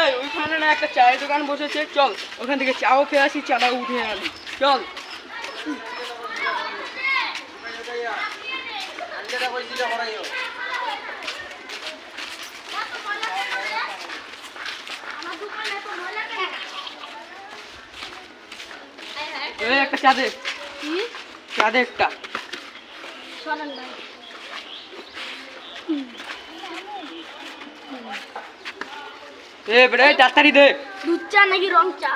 এই ওইখানে না একটা চায়ের দোকান বসেছে। চল ওখান থেকে চাও খেয়ে আসি চাটা উঠে আনি। চল। এই একটা চা দে। চা দে একটা। এ বেটা এই তাড়াতাড়ি দে। দুধ চা নাকি রং চা?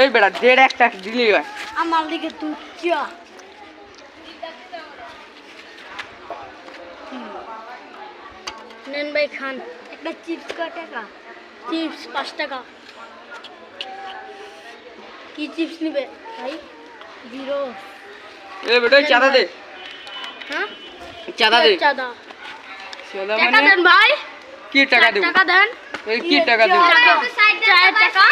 এই বেটা দেড় একটা দিলি হয়। আমার দিকে দুধ চা। নেন ভাই খান। একটা চিপস ক টাকা? চিপস পাঁচ টাকা। কি চিপস নিবে? ভাই জিরো। এ বেটা চাঁদা দে। হ্যাঁ? চাঁদা দে। চাঁদা। চাঁদা মানে? দেন ভাই। কি টাকা দেব? টাকা দেন। কি টাকা দেব? চায়ের টাকা।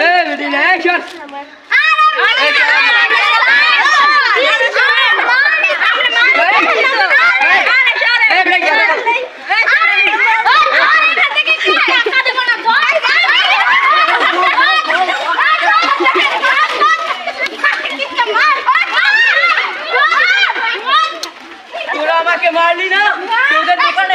এ বেটি না এই চল আমাকে মারলি না তোদের দোকানে